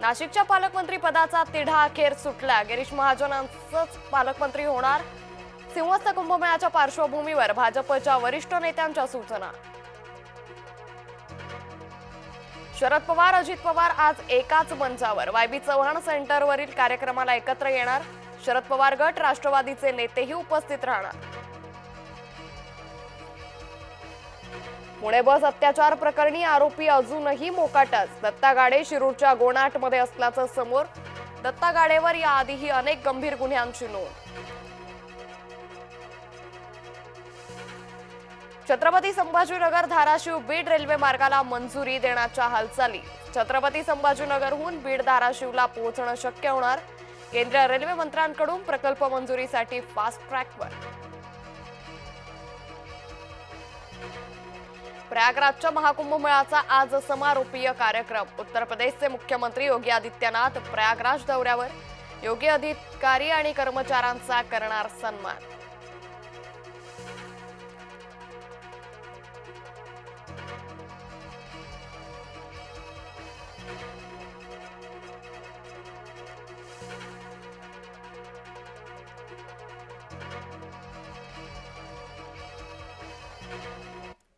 नाशिकच्या पालकमंत्री पदाचा तिढा अखेर सुटला. गिरीश महाजनांचंच पालकमंत्री होणार. सिंहस्थ कुंभमेळाच्या पार्श्वभूमीवर भाजपच्या वरिष्ठ नेत्यांच्या सूचना. शरद पवार अजित पवार आज एकाच मंचावर. वायबी चव्हाण सेंटरवरील कार्यक्रमाला एकत्र येणार. शरद पवार गट राष्ट्रवादीचे नेतेही उपस्थित राहणार. पुणे बस अत्याचार प्रकरणी आरोपी अजूनही मोकाटच. दत्ता गाडे शिरूरच्या गोणाटमध्ये असल्याचं समोर दत्ता गाडेवर याआधीही अनेक गंभीर गुन्ह्यांची नोंद. छत्रपती संभाजीनगर धाराशिव बीड रेल्वे मार्गाला मंजुरी देण्याच्या हालचाली. छत्रपती संभाजीनगरहून बीड धाराशिवला पोहोचणं शक्य होणार. केंद्रीय रेल्वे मंत्र्यांकडून प्रकल्प मंजुरीसाठी फास्ट ट्रॅकवर प्रयागराजच्या महाकुंभमेळाचा आज समारोपीय कार्यक्रम. उत्तर प्रदेशचे मुख्यमंत्री योगी आदित्यनाथ प्रयागराज दौऱ्यावर. योगी अधिकारी आणि कर्मचाऱ्यांचा करणार सन्मान.